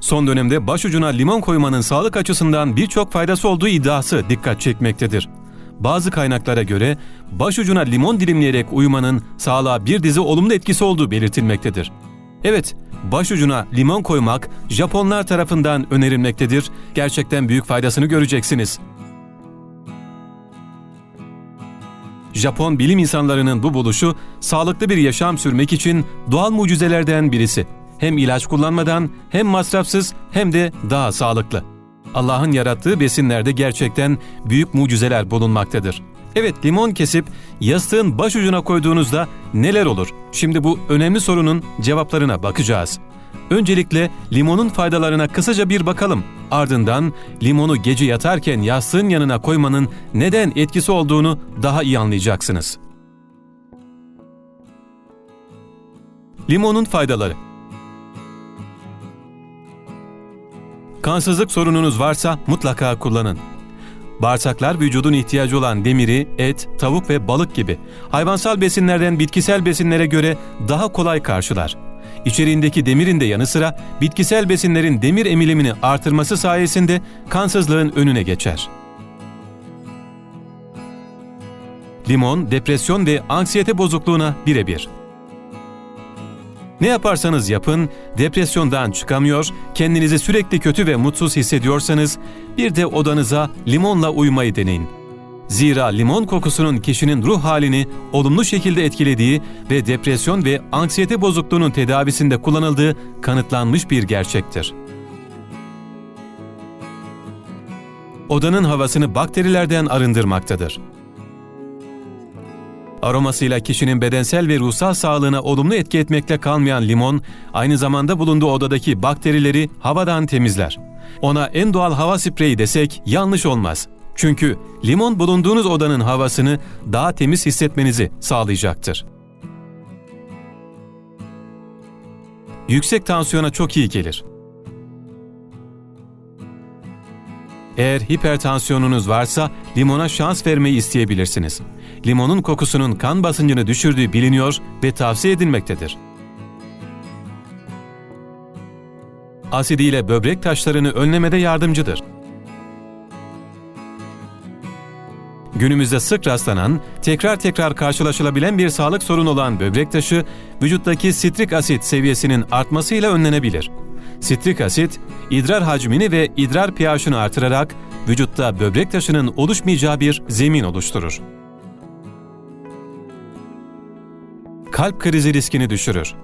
Son dönemde başucuna limon koymanın sağlık açısından birçok faydası olduğu iddiası dikkat çekmektedir. Bazı kaynaklara göre başucuna limon dilimleyerek uyumanın sağlığa bir dizi olumlu etkisi olduğu belirtilmektedir. Evet, başucuna limon koymak Japonlar tarafından önerilmektedir. Gerçekten büyük faydasını göreceksiniz. Japon bilim insanlarının bu buluşu sağlıklı bir yaşam sürmek için doğal mucizelerden birisi. Hem ilaç kullanmadan hem masrafsız hem de daha sağlıklı. Allah'ın yarattığı besinlerde gerçekten büyük mucizeler bulunmaktadır. Evet limon kesip yastığın başucuna koyduğunuzda neler olur? Şimdi bu önemli sorunun cevaplarına bakacağız. Öncelikle limonun faydalarına kısaca bir bakalım. Ardından limonu gece yatarken yastığın yanına koymanın neden etkisi olduğunu daha iyi anlayacaksınız. Limonun faydaları Kansızlık sorununuz varsa mutlaka kullanın. Bağırsaklar vücudun ihtiyacı olan demiri, et, tavuk ve balık gibi hayvansal besinlerden bitkisel besinlere göre daha kolay karşılar. İçeriğindeki demirin de yanı sıra bitkisel besinlerin demir emilimini artırması sayesinde kansızlığın önüne geçer. Limon, depresyon ve anksiyete bozukluğuna birebir. Ne yaparsanız yapın, depresyondan çıkamıyor, kendinizi sürekli kötü ve mutsuz hissediyorsanız bir de odanıza limonla uyumayı deneyin. Zira limon kokusunun kişinin ruh halini olumlu şekilde etkilediği ve depresyon ve anksiyete bozukluğunun tedavisinde kullanıldığı kanıtlanmış bir gerçektir. Odanın havasını bakterilerden arındırmaktadır. Aromasıyla kişinin bedensel ve ruhsal sağlığına olumlu etki etmekle kalmayan limon, aynı zamanda bulunduğu odadaki bakterileri havadan temizler. Ona en doğal hava spreyi desek yanlış olmaz. Çünkü limon bulunduğunuz odanın havasını daha temiz hissetmenizi sağlayacaktır. Yüksek tansiyona çok iyi gelir. Eğer hipertansiyonunuz varsa limona şans vermeyi isteyebilirsiniz. Limonun kokusunun kan basıncını düşürdüğü biliniyor ve tavsiye edilmektedir. Asidiyle böbrek taşlarını önlemede yardımcıdır. Günümüzde sık rastlanan, tekrar tekrar karşılaşılabilen bir sağlık sorunu olan böbrek taşı, vücuttaki sitrik asit seviyesinin artmasıyla önlenebilir. Sitrik asit, idrar hacmini ve idrar pH'ını artırarak vücutta böbrek taşının oluşmayacağı bir zemin oluşturur. Kalp krizi riskini düşürür.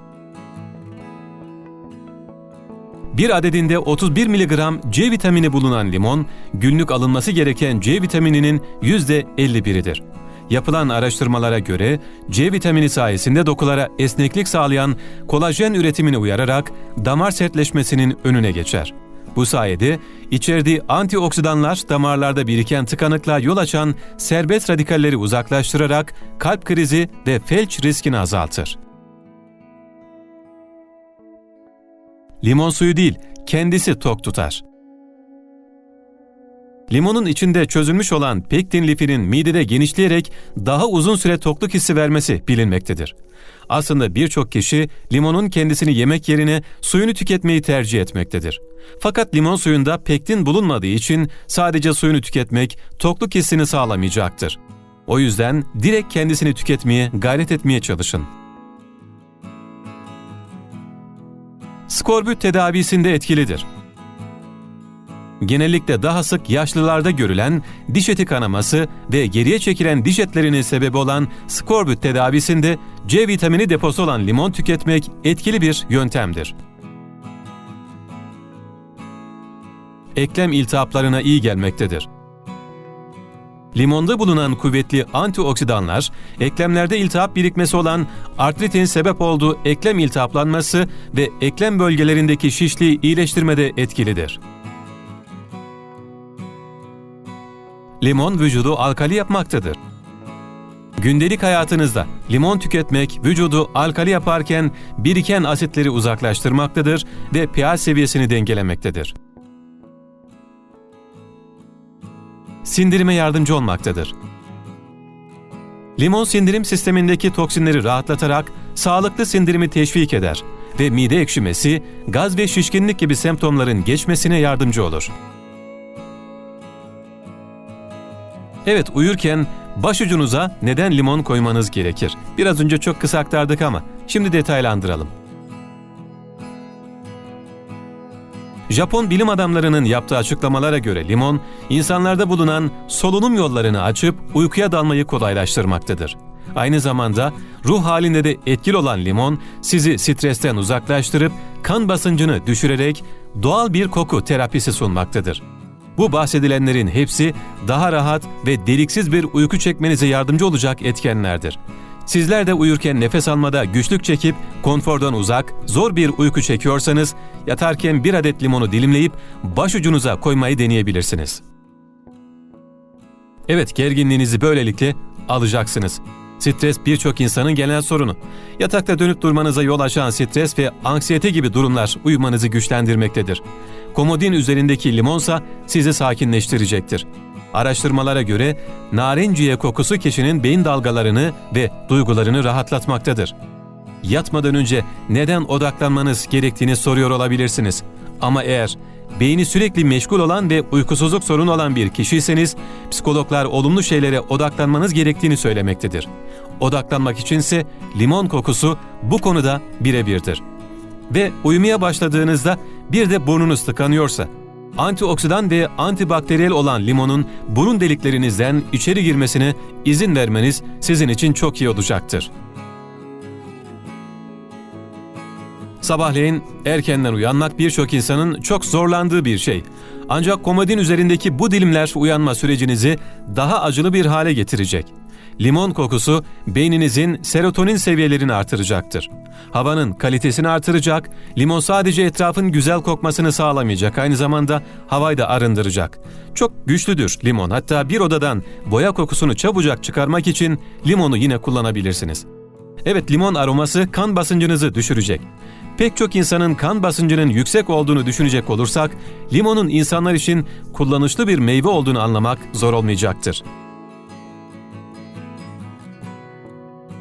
Bir adedinde 31 mg C vitamini bulunan limon, günlük alınması gereken C vitamininin %51'idir. Yapılan araştırmalara göre C vitamini sayesinde dokulara esneklik sağlayan kolajen üretimini uyararak damar sertleşmesinin önüne geçer. Bu sayede içerdiği antioksidanlar damarlarda biriken tıkanıklığa yol açan serbest radikalleri uzaklaştırarak kalp krizi ve felç riskini azaltır. Limon suyu değil, kendisi tok tutar. Limonun içinde çözülmüş olan pektin lifinin midede genişleyerek daha uzun süre tokluk hissi vermesi bilinmektedir. Aslında birçok kişi limonun kendisini yemek yerine suyunu tüketmeyi tercih etmektedir. Fakat limon suyunda pektin bulunmadığı için sadece suyunu tüketmek tokluk hissini sağlamayacaktır. O yüzden direkt kendisini tüketmeye gayret etmeye çalışın. Skorbut tedavisinde etkilidir. Genellikle daha sık yaşlılarda görülen diş eti kanaması ve geriye çekilen diş etlerinin sebebi olan skorbut tedavisinde C vitamini deposu olan limon tüketmek etkili bir yöntemdir. Eklem iltihaplarına iyi gelmektedir. Limonda bulunan kuvvetli antioksidanlar, eklemlerde iltihap birikmesi olan artritin sebep olduğu eklem iltihaplanması ve eklem bölgelerindeki şişliği iyileştirmede etkilidir. Limon vücudu alkali yapmaktadır. Gündelik hayatınızda limon tüketmek vücudu alkali yaparken biriken asitleri uzaklaştırmaktadır ve pH seviyesini dengelemektedir. Sindirime yardımcı olmaktadır. Limon sindirim sistemindeki toksinleri rahatlatarak sağlıklı sindirimi teşvik eder. ve mide ekşimesi, gaz ve şişkinlik gibi semptomların geçmesine yardımcı olur. Evet uyurken başucunuza neden limon koymanız gerekir? Biraz önce çok kısa aktardık ama şimdi detaylandıralım. Japon bilim adamlarının yaptığı açıklamalara göre limon, insanlarda bulunan solunum yollarını açıp uykuya dalmayı kolaylaştırmaktadır. Aynı zamanda ruh halinde de etkili olan limon sizi stresten uzaklaştırıp kan basıncını düşürerek doğal bir koku terapisi sunmaktadır. Bu bahsedilenlerin hepsi daha rahat ve deliksiz bir uyku çekmenize yardımcı olacak etkenlerdir. Sizler de uyurken nefes almada güçlük çekip konfordan uzak, zor bir uyku çekiyorsanız yatarken bir adet limonu dilimleyip başucunuza koymayı deneyebilirsiniz. Evet, gerginliğinizi böylelikle alacaksınız. Stres birçok insanın genel sorunu. Yatakta dönüp durmanıza yol açan stres ve anksiyete gibi durumlar uyumanızı güçlendirmektedir. Komodin üzerindeki limonsa sizi sakinleştirecektir. Araştırmalara göre narenciye kokusu kişinin beyin dalgalarını ve duygularını rahatlatmaktadır. Yatmadan önce neden odaklanmanız gerektiğini soruyor olabilirsiniz. Ama eğer beyni sürekli meşgul olan ve uykusuzluk sorunu olan bir kişiyseniz psikologlar olumlu şeylere odaklanmanız gerektiğini söylemektedir. Odaklanmak içinse limon kokusu bu konuda birebirdir. Ve uyumaya başladığınızda bir de burnunuz tıkanıyorsa antioksidan ve antibakteriyel olan limonun burun deliklerinizden içeri girmesine izin vermeniz sizin için çok iyi olacaktır. Sabahleyin erkenden uyanmak birçok insanın çok zorlandığı bir şey. Ancak komodin üzerindeki bu dilimler uyanma sürecinizi daha acılı bir hale getirecek. Limon kokusu beyninizin serotonin seviyelerini artıracaktır. Havanın kalitesini artıracak, limon sadece etrafın güzel kokmasını sağlamayacak, aynı zamanda havayı da arındıracak. Çok güçlüdür limon, hatta bir odadan boya kokusunu çabucak çıkarmak için limonu yine kullanabilirsiniz. Evet limon aroması kan basıncınızı düşürecek. Pek çok insanın kan basıncının yüksek olduğunu düşünecek olursak, limonun insanlar için kullanışlı bir meyve olduğunu anlamak zor olmayacaktır.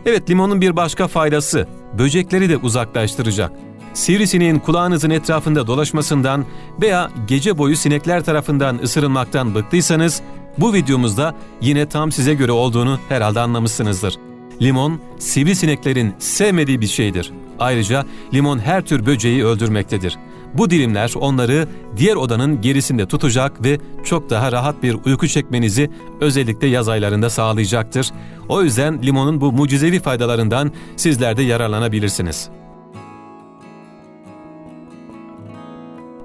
Evet limonun bir başka faydası, böcekleri de uzaklaştıracak. Sivrisineğin kulağınızın etrafında dolaşmasından veya gece boyu sinekler tarafından ısırılmaktan bıktıysanız, bu videomuzda yine tam size göre olduğunu herhalde anlamışsınızdır. Limon, sivrisineklerin sevmediği bir şeydir. Ayrıca limon her tür böceği öldürmektedir. Bu dilimler onları diğer odanın gerisinde tutacak ve çok daha rahat bir uyku çekmenizi özellikle yaz aylarında sağlayacaktır. O yüzden limonun bu mucizevi faydalarından sizler de yararlanabilirsiniz.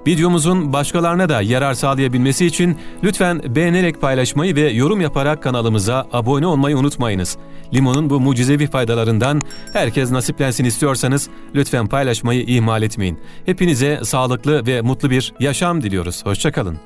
Videomuzun başkalarına da yarar sağlayabilmesi için lütfen beğenerek paylaşmayı ve yorum yaparak kanalımıza abone olmayı unutmayınız. Limonun bu mucizevi faydalarından herkes nasiplensin istiyorsanız lütfen paylaşmayı ihmal etmeyin. Hepinize sağlıklı ve mutlu bir yaşam diliyoruz. Hoşçakalın.